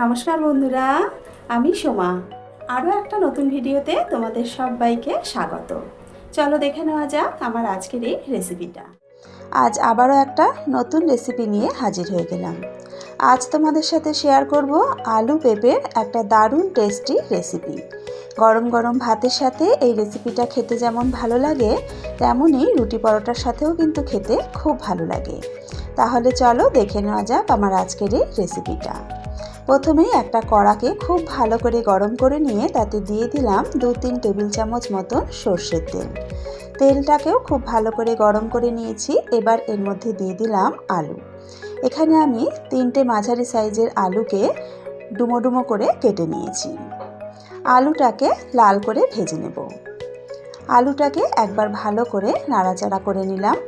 নমস্কার বন্ধুরা, আমি সোমা। আরও একটা নতুন ভিডিওতে তোমাদের সবাইকে স্বাগত। চলো দেখে নেওয়া যাক আমার আজকের এই রেসিপিটা। আজ আবারও একটা নতুন রেসিপি নিয়ে হাজির হয়ে গেলাম। আজ তোমাদের সাথে শেয়ার করব আলু পেঁপের একটা দারুণ টেস্টি রেসিপি। গরম গরম ভাতের সাথে এই রেসিপিটা খেতে যেমন ভালো লাগে, তেমনই রুটি পরোটার সাথেও কিন্তু খেতে খুব ভালো লাগে। তাহলে চলো দেখে নেওয়া যাক আমার আজকের এই রেসিপিটা। প্রথমেই একটা কড়াকে খুব ভালো করে গরম করে নিয়ে তাতে দিয়ে দিলাম দু তিন টেবিল চামচ মতন সর্ষের তেল। তেলটাকেও খুব ভালো করে গরম করে নিয়েছি, এবার এর মধ্যে দিয়ে দিলাম আলু। এখানে আমি তিনটে মাঝারি সাইজের আলুকে ডুমো ডুমো করে কেটে নিয়েছি। আলুটাকে লাল করে ভেজে নেব। আলুটাকে একবার ভালো করে নাড়াচাড়া করে নিলাম।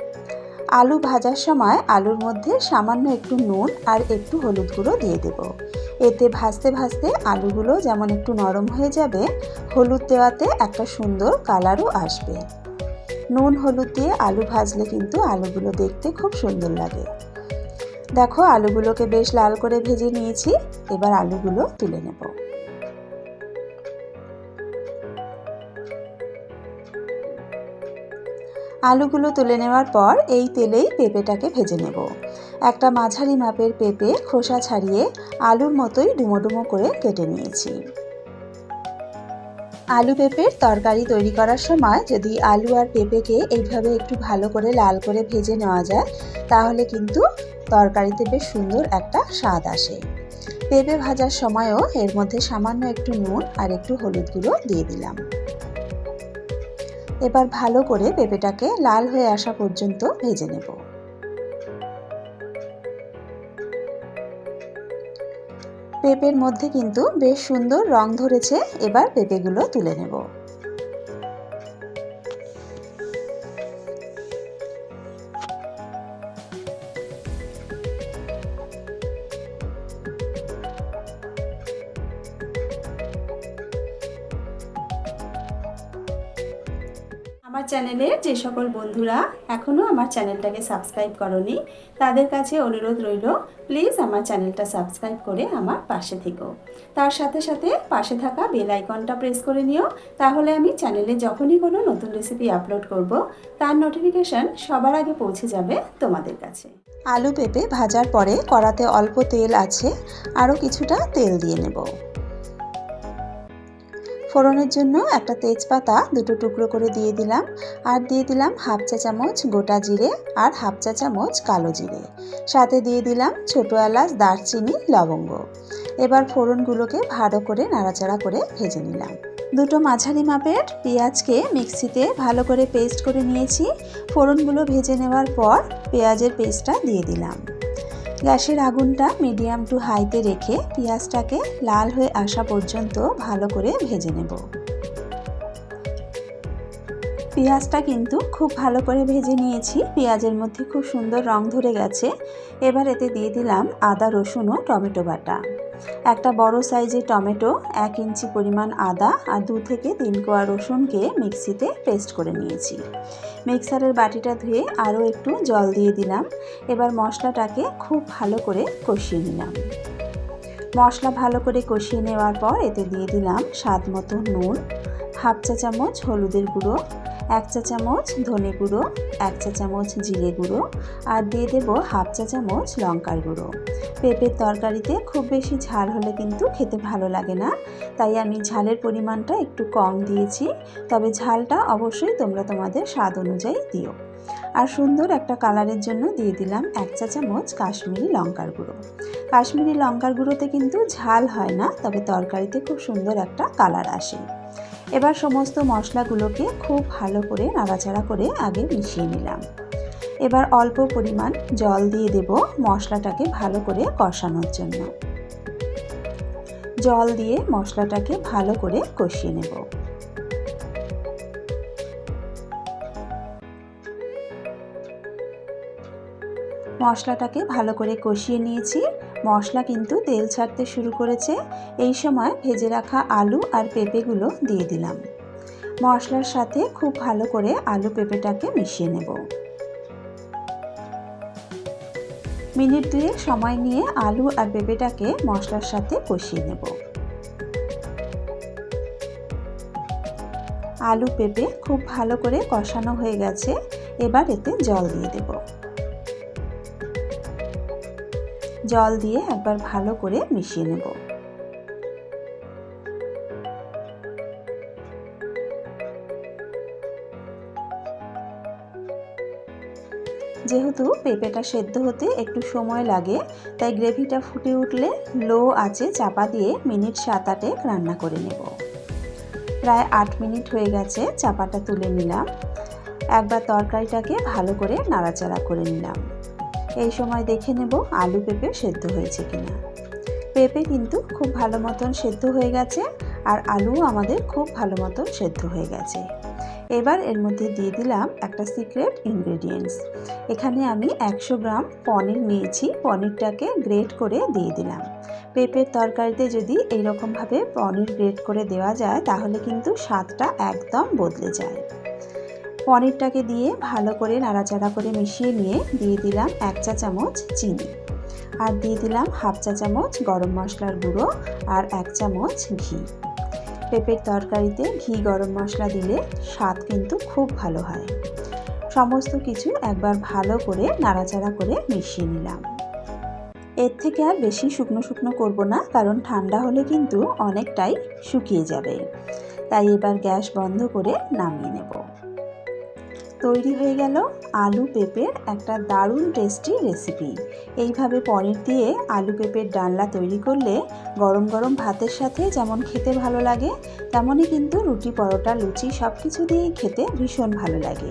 আলু ভাজার সময় আলুর মধ্যে সামান্য একটু নুন আর একটু হলুদ গুঁড়ো দিয়ে দেব। এতে ভাজতে ভাজতে আলুগুলো যেমন একটু নরম হয়ে যাবে, হলুদ দেওয়াতে একটা সুন্দর কালারও আসবে। নুন হলুদ দিয়ে আলু ভাজলে কিন্তু আলুগুলো দেখতে খুব সুন্দর লাগে। দেখো, আলুগুলোকে বেশ লাল করে ভেজে নিয়েছি, এবার আলুগুলো তুলে নেব। আলুগুলো তুলে নেওয়ার পর এই তেলেই পেঁপেটাকে ভেজে নেব। একটা মাঝারি মাপের পেঁপে খোসা ছাড়িয়ে আলুর মতোই ডুমো ডুমো করে কেটে নিয়েছি। আলু পেঁপের তরকারি তৈরি করার সময় যদি আলু আর পেঁপেকে এইভাবে একটু ভালো করে লাল করে ভেজে নেওয়া যায়, তাহলে কিন্তু তরকারিতে বেশ সুন্দর একটা স্বাদ আসে। পেঁপে ভাজার সময়ও এর মধ্যে সামান্য একটু নুন আর একটু হলুদ গুঁড়ো দিয়ে দিলাম। এবার ভালো করে পেঁপেটাকে লাল হয়ে আসা পর্যন্ত ভেজে নেব। পেঁপের মধ্যে কিন্তু বেশ সুন্দর রং ধরেছে, এবার পেঁপেগুলো তুলে নেব। আমার চ্যানেলের যে সকল বন্ধুরা এখনও আমার চ্যানেলটাকে সাবস্ক্রাইব করনি, তাদের কাছে অনুরোধ রইল, প্লিজ আমার চ্যানেলটা সাবস্ক্রাইব করে আমার পাশে থেকো। তার সাথে সাথে পাশে থাকা বেল আইকনটা প্রেস করে নিও, তাহলে আমি চ্যানেলে যখনই কোনো নতুন রেসিপি আপলোড করব, তার নোটিফিকেশান সবার আগে পৌঁছে যাবে তোমাদের কাছে। আলু পেঁপে ভাজার পরে কড়াতে অল্প তেল আছে, আরও কিছুটা তেল দিয়ে নেব। ফোড়নের জন্য একটা তেজপাতা দুটো টুকরো করে দিয়ে দিলাম। আর দিয়ে দিলাম হাফ চা চামচ গোটা জিরে আর হাফ চা চামচ কালো জিরে। সাথে দিয়ে দিলাম ছোটো এলাচ, দারচিনি, লবঙ্গ। এবার ফোড়নগুলোকে ভালো করে নাড়াচাড়া করে ভেজে নিলাম। দুটো মাঝারি মাপের পেঁয়াজকে মিক্সিতে ভালো করে পেস্ট করে নিয়েছি। ফোড়নগুলো ভেজে নেওয়ার পর পেঁয়াজের পেস্টটা দিয়ে দিলাম। গ্যাসের আগুনটা মিডিয়াম টু হাইতে রেখে পেঁয়াজটাকে লাল হয়ে আসা পর্যন্ত ভালো করে ভেজে নেব। পেঁয়াজটা কিন্তু খুব ভালো করে ভেজে নিয়েছি। পেঁয়াজের মধ্যে খুব সুন্দর রং ধরে গেছে। এবার এতে দিয়ে দিলাম আদা, রসুন ও টমেটো বাটা। একটা বড় সাইজের টমেটো, এক ইঞ্চি পরিমাণ আদা আর দু থেকে তিন কোয়া রসুনকে মিক্সিতে পেস্ট করে নিয়েছি। মিক্সারের বাটিটা ধুয়ে আরও একটু জল দিয়ে দিলাম। এবার মশলাটাকে খুব ভালো করে কষিয়ে নিলাম। মশলা ভালো করে কষিয়ে নেওয়ার পর এতে দিয়ে দিলাম স্বাদ মতো নুন, হাফ চা চামচ হলুদের গুঁড়ো এক চা চামচ ধনে গুঁড়ো, এক চা চামচ জিরে গুঁড়ো আর দিয়ে দেব হাফ চা চামচ লঙ্কার গুঁড়ো। পেঁপের তরকারিতে খুব বেশি ঝাল হলে কিন্তু খেতে ভালো লাগে না, তাই আমি ঝালের পরিমাণটা একটু কম দিয়েছি, তবে ঝালটা অবশ্যই তোমরা তোমাদের স্বাদ অনুযায়ী দিও। আর সুন্দর একটা কালারের জন্য দিয়ে দিলাম এক চা চামচ কাশ্মীরি লঙ্কার গুঁড়ো। কাশ্মীরি লঙ্কার গুঁড়োতে কিন্তু ঝাল হয় না, তবে তরকারিতে খুব সুন্দর একটা কালার আসে। এবার সমস্ত মশলাগুলোকে খুব ভালো করে নাড়াচাড়া করে আগে মিশিয়ে নিলাম। এবার অল্প পরিমাণ জল দিয়ে দেব মশলাটাকে ভালো করে কষানোর জন্য। জল দিয়ে মশলাটাকে ভালো করে কষিয়ে নেব। মশলাটাকে ভালো করে কষিয়ে নিয়েছি। মশলা কিন্তু তেল ছাড়তে শুরু করেছে। এই সময় ভেজে রাখা আলু আর পেঁপেগুলো দিয়ে দিলাম। মশলার সাথে খুব ভালো করে আলু পেঁপেটাকে মিশিয়ে নেব। মিনিট দুয়েক সময় নিয়ে আলু আর পেঁপেটাকে মশলার সাথে কষিয়ে নেব। আলু, পেঁপে খুব ভালো করে কষানো হয়ে গেছে। এবার এতে জল দিয়ে দেব। জল দিয়ে একবার ভালো করে মিশিয়ে নেব। যেহেতু পেঁপেটা সেদ্ধ হতে একটু সময় লাগে, তাই গ্রেভিটা ফুটে উঠলে লো আঁচে চাপা দিয়ে মিনিট সাত আটেক রান্না করে নেব। প্রায় আট মিনিট হয়ে গেছে চাপাটা তুলে নিলাম। একবার তরকারিটাকে ভালো করে নাড়াচাড়া করে নিলাম। এই সময় দেখে নেব আলু পেঁপে সেদ্ধ হয়েছে কিনা। পেঁপে কিন্তু খুব ভালো মতন সেদ্ধ হয়ে গেছে আর আলুও আমাদের খুব ভালো মতন সেদ্ধ হয়ে গেছে। এবার এর মধ্যে দিয়ে দিলাম একটা সিক্রেট ইনগ্রেডিয়েন্টস এখানে আমি একশো গ্রাম পনির নিয়েছি, পনিরটাকে গ্রেট করে দিয়ে দিলাম। পেঁপের তরকারিতে যদি এইরকমভাবে পনির গ্রেট করে দেওয়া যায়, তাহলে কিন্তু স্বাদটা একদম বদলে যায়। পনিরটাকে দিয়ে ভালো করে নাড়াচাড়া করে মিশিয়ে নিয়ে দিয়ে দিলাম এক চা চামচ চিনি। আর দিয়ে দিলাম হাফ চা চামচ গরম মশলার গুঁড়ো আর এক চামচ ঘি। পেঁপের তরকারিতে ঘি গরম মশলা দিলে স্বাদ কিন্তু খুব ভালো হয়। সমস্ত কিছু একবার ভালো করে নাড়াচাড়া করে মিশিয়ে নিলাম। এর থেকে আর বেশি শুকনো শুকনো করব না, কারণ ঠান্ডা হলে কিন্তু অনেকটাই শুকিয়ে যাবে। তাই এবার গ্যাস বন্ধ করে নামিয়ে নেব। তৈরি হয়ে গেল আলু পেঁপের একটা দারুণ টেস্টি রেসিপি এইভাবে পনির দিয়ে আলু পেঁপের ডালনা তৈরি করলে গরম গরম ভাতের সাথে যেমন খেতে ভালো লাগে, তেমনই কিন্তু রুটি, পরোটা, লুচি সব কিছু দিয়েই খেতে ভীষণ ভালো লাগে।